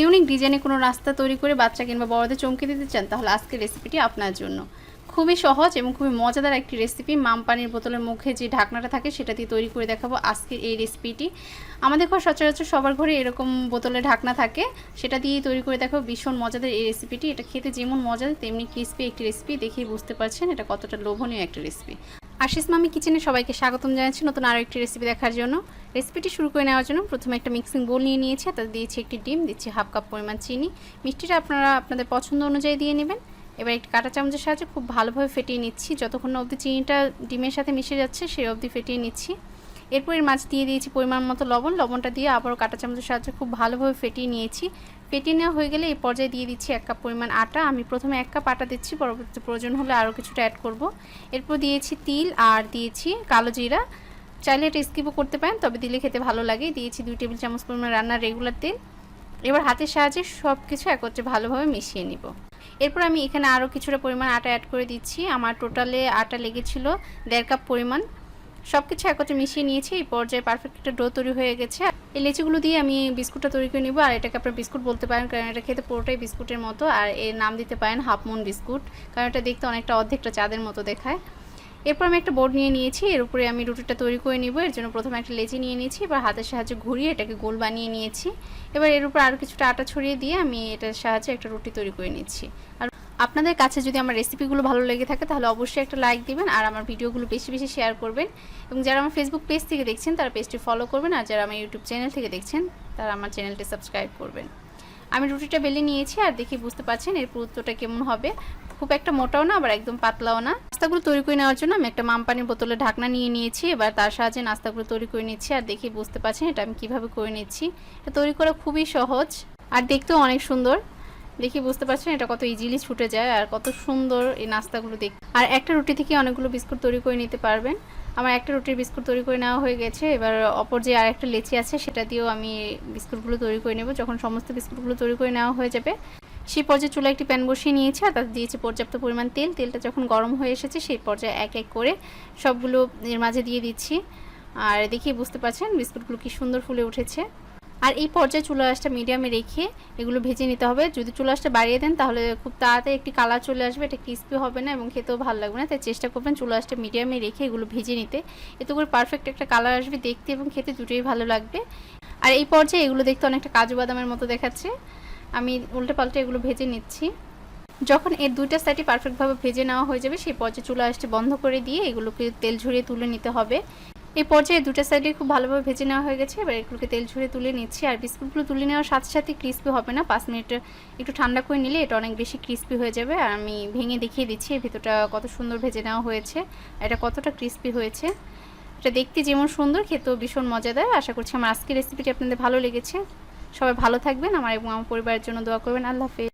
Unique ডিজাইনে কোনো রাস্তা তৈরি করে বাচ্চা কিংবা বড়দের চমকে দিতে চান, তাহলে আজকের রেসিপিটি আপনার জন্য। খুবই সহজ এবং খুবই মজাদার একটি রেসিপি মাম পানির বোতলের মুখে যে ঢাকনাটা থাকে, সেটা দিয়ে তৈরি করে দেখাবো আজকের এই রেসিপিটি আমাদের ঘর সচরাচর সবার ঘরে এরকম বোতলে ঢাকনা থাকে, সেটা দিয়ে তৈরি করে দেখাবো ভীষণ মজাদার এই রেসিপিটি এটা খেতে যেমন মজা, তেমনি ক্রিস্পি একটি রেসিপি দেখেই বুঝতে পারছেন এটা কতটা লোভনীয় একটা রেসিপি আশিস মামি কিচেনে সবাইকে স্বাগতম জানাচ্ছি নতুন আরও একটি রেসিপি দেখার জন্য। রেসিপিটি শুরু করে নেওয়ার জন্য প্রথমে একটা মিক্সিং বোল নিয়ে নিয়েছি তাতে দিয়েছি একটি ডিম, দিচ্ছি হাফ কাপ পরিমাণ চিনি। মিষ্টিটা আপনারা আপনাদের পছন্দ অনুযায়ী দিয়ে নেবেন। এবার একটি কাঁটা চামচের সাহায্যে খুব ভালোভাবে ফেটিয়ে নিচ্ছি। যতক্ষণ না অবধি চিনিটা ডিমের সাথে মিশে যাচ্ছে, সেই অবধি ফেটিয়ে নিচ্ছি। এরপর এর মাছ দিয়ে দিয়েছি পরিমাণ মতো লবণ। লবণটা দিয়ে আবারও কাঁটা চামচের সাহায্যে খুব ভালোভাবে ফেটিয়ে নিয়েছি। ফেটিয়ে নেওয়া হয়ে গেলে এই পর্যায়ে দিয়ে দিচ্ছি এক কাপ পরিমাণ আটা। আমি প্রথমে এক কাপ আটা দিচ্ছি পরবর্তী প্রয়োজন হলে আরও কিছুটা অ্যাড করব। এরপর দিয়েছি তিল আর দিয়েছি কালো জিরা। চাইলে এটা স্কিপও করতে পারেন, তবে দিলে খেতে ভালো লাগে। দিয়েছি দুই টেবিল চামচ পরিমাণ রান্নার রেগুলার তেল। এবার হাতের সাহায্যে সব কিছু একত্রে ভালোভাবে মিশিয়ে নিব। এরপর আমি এখানে আরও কিছুটা পরিমাণ আটা অ্যাড করে দিচ্ছি। আমার টোটালে আটা লেগেছিল দেড় কাপ পরিমাণ। সব কিছু একত্রে মিশিয়ে নিয়েছি, এই পর্যায়ে পারফেক্ট একটা ডো তৈরি হয়ে গেছে। এই লেচিগুলো দিয়ে আমি বিস্কুটটা তৈরি করে নিব, আর এটাকে আপনার বিস্কুট বলতে পারেন, কারণ এটা খেতে পুরোটাই বিস্কুটের মতো, আর এর নাম দিতে পারেন হাফ মুন বিস্কুট, কারণ এটা দেখতে অনেকটা অর্ধেকটা চাঁদের মতো দেখায়। এরপর আমি একটা বোর্ড নিয়ে নিয়েছি, এর উপরে আমি রুটিটা তৈরি করে নিব, এর জন্য প্রথমে একটা লেচি নিয়ে নিয়েছি, এবার হাতের সাহায্যে ঘুরিয়ে এটাকে গোল বানিয়ে নিয়েছি। এবার এর উপর আরও কিছুটা আটা ছড়িয়ে দিয়ে আমি এটার সাহায্যে একটা রুটি তৈরি করে নিচ্ছি। আর আপনাদের কাছে যদি আমার রেসিপিগুলো ভালো লেগে থাকে, তাহলে অবশ্যই একটা লাইক দিবেন আর আমার ভিডিওগুলো বেশি বেশি শেয়ার করবেন। এবং যারা আমার ফেসবুক পেজ থেকে দেখছেন, তারা পেজটি ফলো করবেন আর যারা আমার ইউটিউব চ্যানেল থেকে দেখছেন, তারা আমার চ্যানেলটি সাবস্ক্রাইব করবেন। আমি রুটিটা বেলে নিয়েছি আর দেখি বুঝতে পারছেন এর পুরুত্বটা কেমন হবে। খুব একটা মোটাও না, আবার একদম পাতলাও না। নাস্তাগুলো তৈরি করে নেওয়ার জন্য আমি একটা মামপানির বোতলে ঢাকনা নিয়ে নিয়েছি। এবার তার সাহায্যে নাস্তাগুলো তৈরি করে নিচ্ছি আর দেখি বুঝতে পারছেন এটা আমি কীভাবে করে নিচ্ছি। এটা তৈরি করা খুবই সহজ আর দেখতেও অনেক সুন্দর। দেখি বুঝতে পারছেন এটা কত ইজিলি ছুটে যায় আর কত সুন্দর এই নাস্তাগুলো দেখ আর একটা রুটি থেকে অনেকগুলো বিস্কুট তৈরি করে নিতে পারবেন। আমার একটা রুটির বিস্কুট তৈরি করে নেওয়া হয়ে গেছে। এবার অপর যে আর একটা লেচি আছে, সেটা দিয়েও আমি বিস্কুটগুলো তৈরি করে নেব। যখন সমস্ত বিস্কুটগুলো তৈরি করে নেওয়া হয়ে যাবে সেই পর্যায়ে চুলা একটি প্যান বসিয়ে নিয়েছি আর তাতে দিয়েছি পর্যাপ্ত পরিমাণ তেল। তেলটা যখন গরম হয়ে এসেছে, সেই পর্যায়ে এক এক করে সবগুলো এর মাঝে দিয়ে দিচ্ছি। আর দেখি বুঝতে পারছেন বিস্কুটগুলো কি সুন্দর ফুলে উঠেছে। আর এই পর্যায়ে চুলা আঁচটা মিডিয়ামে রেখে এগুলো ভেজে নিতে হবে। যদি চুলা আঁচটা বাড়িয়ে দেন, তাহলে খুব তাড়াতাড়ি একটি কালার চলে আসবে। এটা ক্রিস্পি হবে না এবং খেতেও ভালো লাগবে না। তাই চেষ্টা করবেন চুলা আঁচটা মিডিয়ামে রেখে এগুলো ভেজে নিতে। এতে করে পারফেক্ট একটা কালার আসবে দেখতে এবং খেতে দুটোই ভালো লাগবে। আর এই পর্যায়ে এগুলো দেখতে অনেকটা কাজু বাদামের মতো দেখাচ্ছে। আমি উল্টে পাল্টে এগুলো ভেজে নিচ্ছি। যখন এর দুইটা সাইডই পারফেক্টভাবে ভেজে নেওয়া হয়ে যাবে, সেই পর্যায়ে চুলা আঁচটি বন্ধ করে দিয়ে এগুলোকে তেল ঝরিয়ে তুলে নিতে হবে। এই পর্যায়ে দুটো সাইডে খুব ভালোভাবে ভেজে নেওয়া হয়ে গেছে। এবার এগুলোকে তেল ঝরে তুলে নিচ্ছি। আর বিস্কুটগুলো তুলে নেওয়ার সাথে সাথে ক্রিস্পি হবে না। পাঁচ মিনিট একটু ঠান্ডা করে নিলে এটা অনেক বেশি ক্রিস্পি হয়ে যাবে। আর আমি ভেঙে দেখিয়ে দিচ্ছি ভিতরটা কত সুন্দর ভেজে নেওয়া হয়েছে। এটা কতটা ক্রিস্পি হয়েছে। এটা দেখতে যেমন সুন্দর, খেতেও ভীষণ মজাদার। আশা করছি আমার আজকের রেসিপিটি আপনাদের ভালো লেগেছে। সবাই ভালো থাকবেন। আমার এবং আমার পরিবারের জন্য দোয়া করবেন। আল্লাহ হাফেজ।